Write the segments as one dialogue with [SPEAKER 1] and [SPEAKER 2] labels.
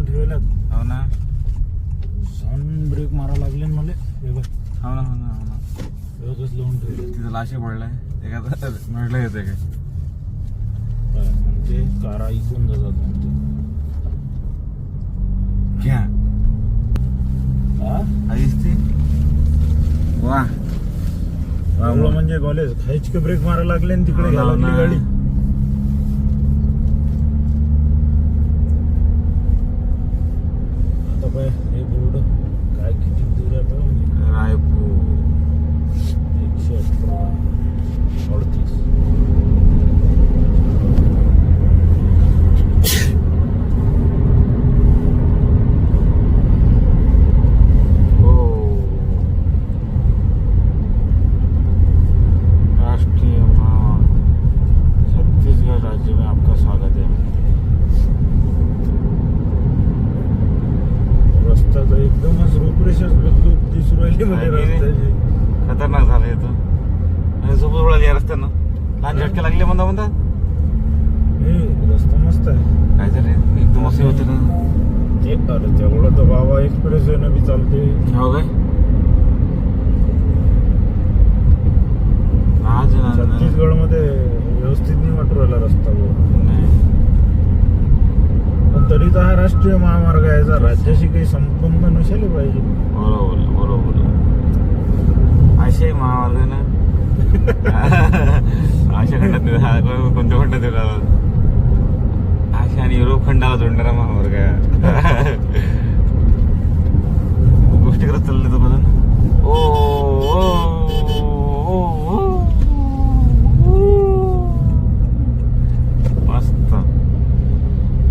[SPEAKER 1] लावून ठेवल्यात.
[SPEAKER 2] हो ना.
[SPEAKER 1] सण ब्रेक मारा लागले ना मला. तेव्हा
[SPEAKER 2] हो ना हो ना हो ना.
[SPEAKER 1] तेव्हाच लावून ठेवले.
[SPEAKER 2] तिथं लाशे पडलाय. एखादा म्हटलं येते काय
[SPEAKER 1] म्हणते? कारा इकून जातात म्हणते.
[SPEAKER 2] घ्या
[SPEAKER 1] हा?
[SPEAKER 2] आईस ती? वा.
[SPEAKER 1] म्हणजे कॉलेज खायच के ब्रेक मारा लागले तिकडे
[SPEAKER 2] हो ना,
[SPEAKER 1] घ्यायला
[SPEAKER 2] हो
[SPEAKER 1] लागली. गाडी आता पाय हे बोर्ड काय किती दूर आहे पाय म्हणजे.
[SPEAKER 2] रायपूर
[SPEAKER 1] एकशे अठरा अडतीस
[SPEAKER 2] हो राष्ट्रीय महामार्ग छत्तीसगढ़ राज्य में आपका स्वागत है
[SPEAKER 1] रस्ता तर एकदमच रूपरेषाच बदलू दिसू राहिली म्हणजे
[SPEAKER 2] काय रे?
[SPEAKER 1] रस्त्याची
[SPEAKER 2] खतरनाक झालं येतं आणि झोपत उडाली या रस्त्यानं. लहान झटके लागले म्हणता म्हणता.
[SPEAKER 1] हे रस्ता मस्त आहे.
[SPEAKER 2] काय झाले एकदम असे होते ना.
[SPEAKER 1] ते अरे तेवढं तर बाबा एक्सप्रेस वे बी चालते.
[SPEAKER 2] हो काय? आज
[SPEAKER 1] छत्तीसगडमध्ये व्यवस्थित नाही वाटू राहिला रस्ता बरोबर.
[SPEAKER 2] नाही.
[SPEAKER 1] पण तरी राष्ट्रीय महामार्ग आहे याचा राज्याशी काही संबंध नसेल पाहिजे.
[SPEAKER 2] बरोबर बरोबर. असे महामार्ग ना अशा खंडात कोणत्या खंडात येऊ आशिया आणि युरोप खंडाला जोडणारा महामार्ग आहे. गोष्टी करत चालले तो बघा ओ ओ, ओ, ओ, ओ. मस्त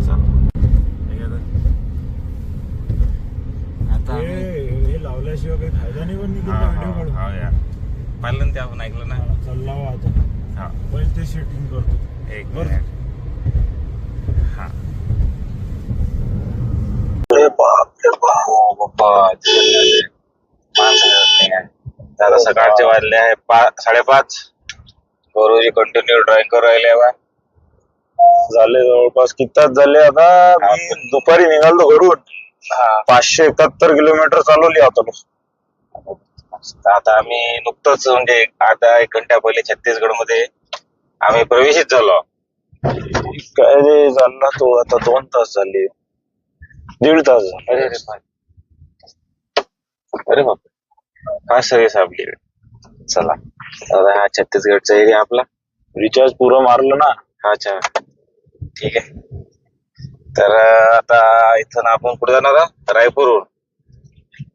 [SPEAKER 2] चल ठीक आहे तर. आता
[SPEAKER 1] हे
[SPEAKER 2] आम्ही-
[SPEAKER 1] हे लावल्याशिवाय काही फायदा नाही पण
[SPEAKER 2] हा,
[SPEAKER 1] व्हिडिओ
[SPEAKER 2] हा,
[SPEAKER 1] काढून
[SPEAKER 2] हा, या. पाहिलं ना ते आपण ऐकलं ना
[SPEAKER 1] चल लावा आता.
[SPEAKER 2] हा.
[SPEAKER 1] पहिले ते सेटिंग करतो.
[SPEAKER 2] एक
[SPEAKER 1] बरं.
[SPEAKER 2] मिनिट हा.
[SPEAKER 3] अरे बाप रे बाप. हो. आता सकाळचे वाजले आहे. पा- साडेपाच. गुरुजी कंटिन्यू ड्रॉइंग करू राहिले बा.
[SPEAKER 1] झाले जवळपास. किती तास झाले आता? मी दुपारी निघालो घरून. पाचशे एकाहत्तर किलोमीटर चालवली आता.
[SPEAKER 3] आता आम्ही नुकतंच म्हणजे अर्धा एक घंट्या पहिले छत्तीसगडमध्ये आम्ही प्रवेशित झालो.
[SPEAKER 1] काय रे चालला तो? आता दोन तास झाले. दीड तास झाले.
[SPEAKER 3] अरे अरे बाप. अरे बाप. हा सर्विस आपली चला. आता हा छत्तीसगडचा एरिया आपला.
[SPEAKER 1] रिचार्ज पुरं मारलं ना?
[SPEAKER 3] अच्छा. ठीक आहे. तर अं, आता इथून आपण कुठे जाणार? आहोत? रायपूरहून.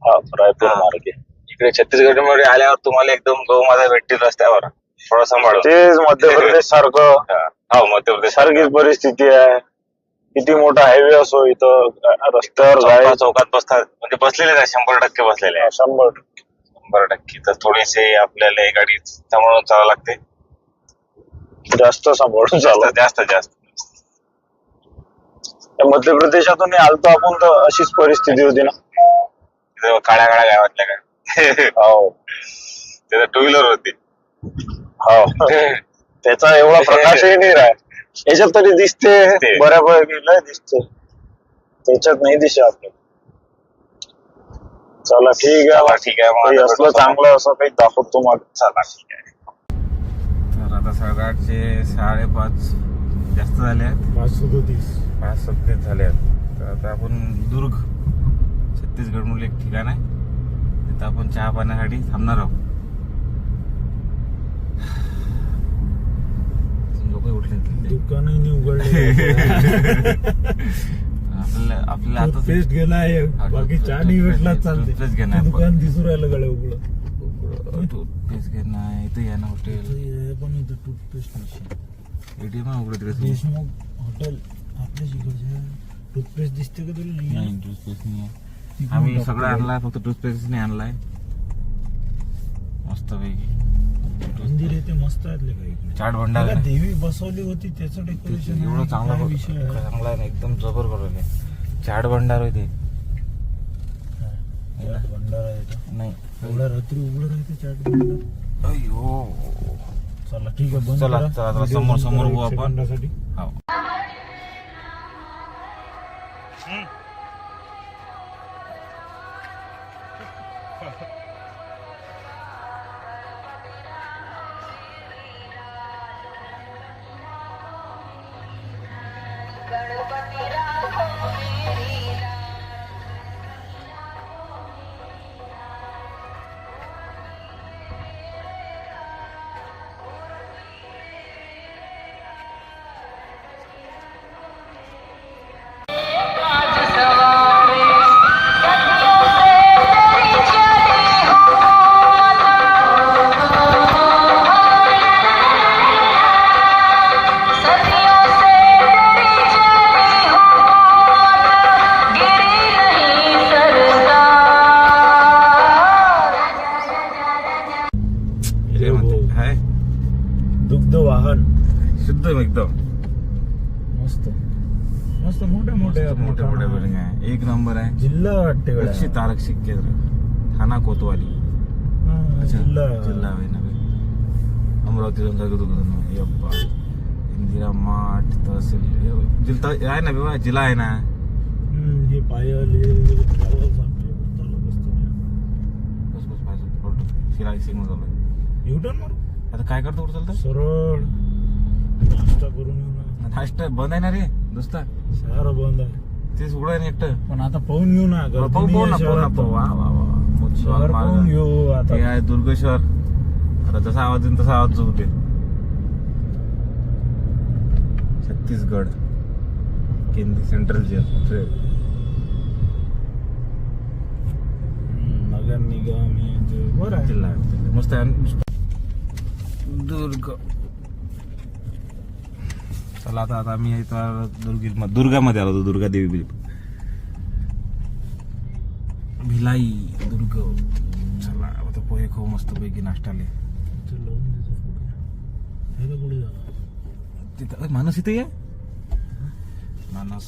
[SPEAKER 1] हा रायपूर. मार्गे.
[SPEAKER 3] इकडे छत्तीसगडमध्ये आल्यावर तुम्हाला एकदम गौमाता भेटतील रस्त्यावर. थोडं सांभाळून.
[SPEAKER 1] तेच मध्य प्रदेश सारखं.
[SPEAKER 3] हा. मध्य प्रदेश
[SPEAKER 1] सारखीच परिस्थिती आहे. किती मोठा हायवे असो इथं रस्त्यावर
[SPEAKER 3] चौकात चौकात बसतात. म्हणजे बसलेले आहे शंभर टक्के बसलेले आहे
[SPEAKER 1] शंभर
[SPEAKER 3] शंभर टक्के. तर थोडेसे आपल्याला गाडी सांभाळून चालावं लागते.
[SPEAKER 1] जास्त सांभाळून चालत
[SPEAKER 3] जास्त जास्त.
[SPEAKER 1] मध्य प्रदेशातून आलतो आपण तर अशीच परिस्थिती होती ना.
[SPEAKER 3] काळ्या काळ्या गावातल्या काय
[SPEAKER 1] हो.
[SPEAKER 3] तिथं टू व्हीलर होती
[SPEAKER 1] हो. त्याचा एवढा प्रकाशही नाही राह याच्यात तरी दिसते.
[SPEAKER 3] दिसते.
[SPEAKER 1] बऱ्यापैकी लय दिसते. त्याच्यात नाही दिसे आपल्याला. चला ठीक आहे.
[SPEAKER 3] चला, ठीक आहे.
[SPEAKER 1] असलं. चांगलं असं काही दाखवतो मग
[SPEAKER 3] चला ठीक आहे.
[SPEAKER 2] तर आता साडेआठचे साडेपाच जास्त झाले आहेत.
[SPEAKER 1] पाच सदोतीस.
[SPEAKER 2] पाच सत्तेच झाले आहेत. तर आता आपण दुर्ग छत्तीसगड म्हणून एक ठिकाण आहे. तिथं आपण चहा पाण्यासाठी थांबणार आहोत. लोक उठले
[SPEAKER 1] दुकानही नाही उघडले.
[SPEAKER 2] आपल्याला आपल्याला आता
[SPEAKER 1] पेस्ट आहे.
[SPEAKER 2] हा,
[SPEAKER 1] बाकी चहा नाही भेटला चालते
[SPEAKER 2] आपण.
[SPEAKER 1] दुकान दिसू राहिलं गळे उघडं.
[SPEAKER 2] टूथपेस्ट घेणं आहे. इथं या ना हॉटेल
[SPEAKER 1] हे पण इथं टूथपेस्ट मशीन
[SPEAKER 2] एटीएम उघडत रे
[SPEAKER 1] देशमुख हॉटेल टूथपेस्ट दिसते का तुला?
[SPEAKER 2] नाही.
[SPEAKER 1] नाही
[SPEAKER 2] टूथपेस्ट नाही आहे. आम्ही सगळं. आणलाय फक्त टूथपेस्ट नाही आणलाय. मस्त पैकी
[SPEAKER 1] मंदिर आहे ते मस्त आहेत
[SPEAKER 2] चाट भंडार.
[SPEAKER 1] देवी बसवली होती त्याचं डेकोरेशन
[SPEAKER 2] एवढं चांगला चांगला आहे ना एकदम जबर करून चाट भंडार होते.
[SPEAKER 1] चाट भंडारा आहे?
[SPEAKER 2] नाही.
[SPEAKER 1] एवढ्या रात्री उघडं राहते चाट भंडार?
[SPEAKER 2] अयो
[SPEAKER 1] चला ठीक आहे
[SPEAKER 2] चला, समोर- समोर आपण. एकदम.
[SPEAKER 1] मस्त. मस्त मोठे मोठे
[SPEAKER 2] मोठे मोठे बिल्डिंग आहे. एक नंबर आहे.
[SPEAKER 1] जिल्हा वाटते.
[SPEAKER 2] रक्षित आरक्षित केंद्र ठाणा कोतवाली.
[SPEAKER 1] जिल्हा.
[SPEAKER 2] जिल्हा अमरावती यप्पा इंदिरा माठ तहसील. जिल्हा आहे ना बाबा जिल्हा आहे ना.
[SPEAKER 1] हे पायल
[SPEAKER 2] शिराई सिंग झालं
[SPEAKER 1] युटर्न मारू?
[SPEAKER 2] आता काय करतो चालतं
[SPEAKER 1] सरळ. नाश्ता करून येऊ ना.
[SPEAKER 2] नाश्ता बंद आहे ना रे दोस्ता
[SPEAKER 1] सारं बंद आहे.
[SPEAKER 2] तेच उघडं ना एकटं.
[SPEAKER 1] पण आता पाहून घेऊ ना गर्दी
[SPEAKER 2] पाहू पाहू
[SPEAKER 1] नाही
[SPEAKER 2] ना
[SPEAKER 1] आहे
[SPEAKER 2] पाहू ना
[SPEAKER 1] शहरात.
[SPEAKER 2] पाहू वा वा वा.
[SPEAKER 1] शहर पाहून
[SPEAKER 2] मार्ग.
[SPEAKER 1] घेऊ आता.
[SPEAKER 2] आहे दुर्गेश्वर आता जसा आवाज येईल तसा आवाज होते छत्तीसगड. केंद्रीय सेंट्रल जेल. ट्रेन
[SPEAKER 1] हम्म, नगर निगम हे ते बरं आहे.
[SPEAKER 2] जिल्हा. मस्त आहे. दुर्ग. चला आता आता आम्ही इथं दुर्गी दुर्गामध्ये आलो होतो दुर्गा देवी बिल. भिलाई दुर्ग. चला आता पोहे खाऊ मस्त पैकी नाश्ताले तिथं मानस इथे मानस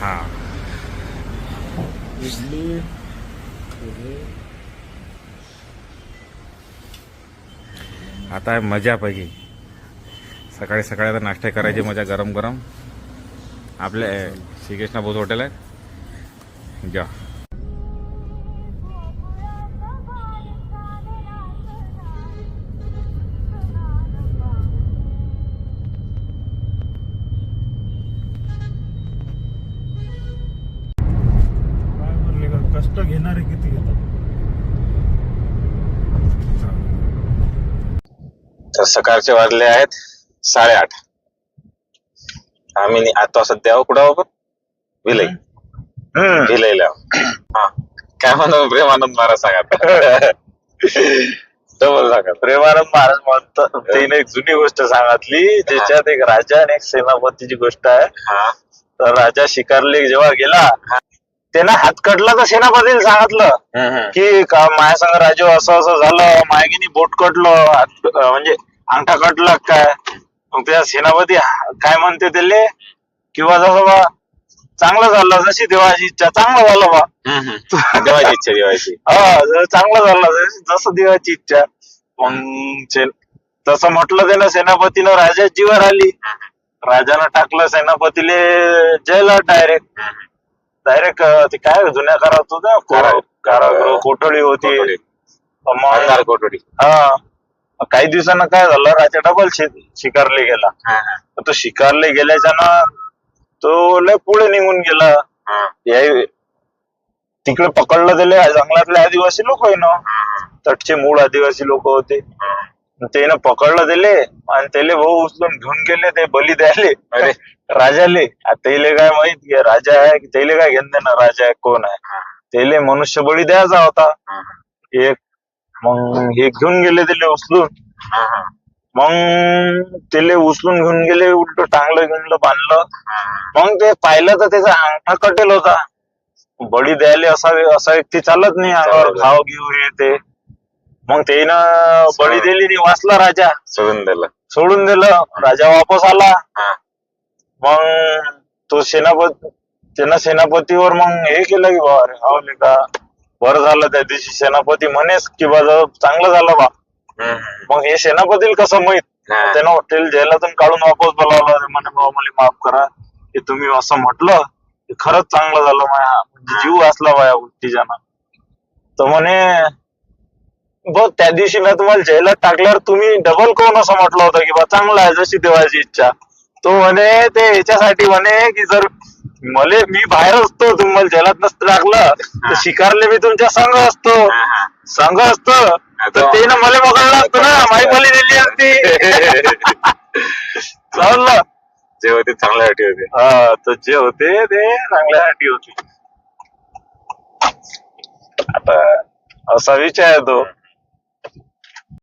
[SPEAKER 2] हा
[SPEAKER 1] इडली
[SPEAKER 2] आता आहे मजा पैकी सकाळी सकाळी आता नाश्ता करायची मजा गरम गरम. आपल्या श्रीकृष्णा बोध हॉटेल आहे
[SPEAKER 1] जा.
[SPEAKER 3] तर सकाळचे वाजले आहेत साडेआठ. आम्ही आता सध्या कुठं आहो आपण विलई
[SPEAKER 1] हम्म.
[SPEAKER 3] विलईला आहो. हा. काय म्हणतो प्रेमानंद महाराज सांगा डबल सांगा.
[SPEAKER 1] प्रेमानंद महाराज म्हणतात त्याने एक जुनी गोष्ट सांगितली ज्याच्यात एक राजा आणि एक सेनापतीची गोष्ट आहे.
[SPEAKER 3] हा.
[SPEAKER 1] तर राजा शिकारले जेव्हा गेला त्यानं हात कटला तर सेनापतीला सांगितलं. की का माझ्या संग राजू असं असं झालं मायगिनी बोट कटलं म्हणजे अंगठा कटला काय? मग त्या सेनापती काय म्हणते त्याले? किंवा जसं बा चांगलं झालं जशी देवाची इच्छा चांगलं झालं बा.
[SPEAKER 3] देवाची इच्छा देवाची.
[SPEAKER 1] हा जर चांगलं झालं जस- जसं देवाची इच्छा. मग तसं म्हटलं त्यानं सेनापतीनं राजा जीवर आली. राजानं टाकलं सेनापतीले जेला डायरेक्ट डायरेक्ट ते काय जुन्या काळात होतं
[SPEAKER 3] कारा-
[SPEAKER 1] कारागृह कोठडी होती.
[SPEAKER 3] कोठडी.
[SPEAKER 1] हा. काही दिवसानं काय झालं राजा डबल शिकारले गेला. तर तो शिकारले गेल्याच्या ना तो लय पुढे निघून गेला.
[SPEAKER 3] हा.
[SPEAKER 1] तिकडे पकडलं दिले जंगलातले आदिवासी लोक आहे ना. तटचे मूळ आदिवासी लोक होते. त्यानं पकडलं दिले आणि त्याले भाऊ उचलून घेऊन गेले ते बली द्यायले.
[SPEAKER 3] अरे.
[SPEAKER 1] राजाले. त्याले काय माहीत राजा आहे की त्याले काय घेणं देणं राजा आहे कोण आहे. त्याले मनुष्य बळी द्यायचा होता. एक मग हे घेऊन गेले त्याले उचलून.
[SPEAKER 3] हा, हा.
[SPEAKER 1] मग त्याले उचलून घेऊन गेले उलट टांगलं घेऊन बांधलं. मग ते पाहिलं तर त्याचा अंगठा कटेल होता. बळी द्यायला असा असा व्यक्ती चालत नाही. अंगावर घाव घेऊ हे ते. मग त्यानं बळी दिली आणि वाचला राजा.
[SPEAKER 3] सोडून दिलं.
[SPEAKER 1] सोडून दिलं. राजा वापस आला.
[SPEAKER 3] हा.
[SPEAKER 1] मग तो सेनापती त्यानं सेनापतीवर मग हे केलं की बा अरे हाव ले का बरं झालं त्या दिवशी सेनापती म्हणेस की बा चांगलं झालं बा. मग हे सेनापतीला कसं माहीत. त्यानं हॉटेल जेलातून काढून वापस बोलावलं म्हणे बाबा मला माफ करा. की तुम्ही असं म्हटलं ते खरंच चांगलं झालं माया. म्हणजे जीव वाचला बा या गोष्टीच्यानं. तर म्हणे बघ त्या दिवशी मी तुम्हाला जेलात टाकल्यावर तुम्ही डबल कोण असं म्हटलं होतं की बा चांगलं आहे जशी देवाची इच्छा. तो म्हणे ते याच्यासाठी म्हणे की जर मले मी बाहेर असतो तुम्ही मला जेलात नसतं टाकलं तर शिकारले मी तुमच्या संघ असतो. संघ असतो तर ते ना मला पकडलं असतं ना माई मला दिली असती. समजलं
[SPEAKER 3] जे होते चांगल्यासाठी होते.
[SPEAKER 1] हा तर जे होते ते चांगल्यासाठी होते. आता असा विचार आहे तो.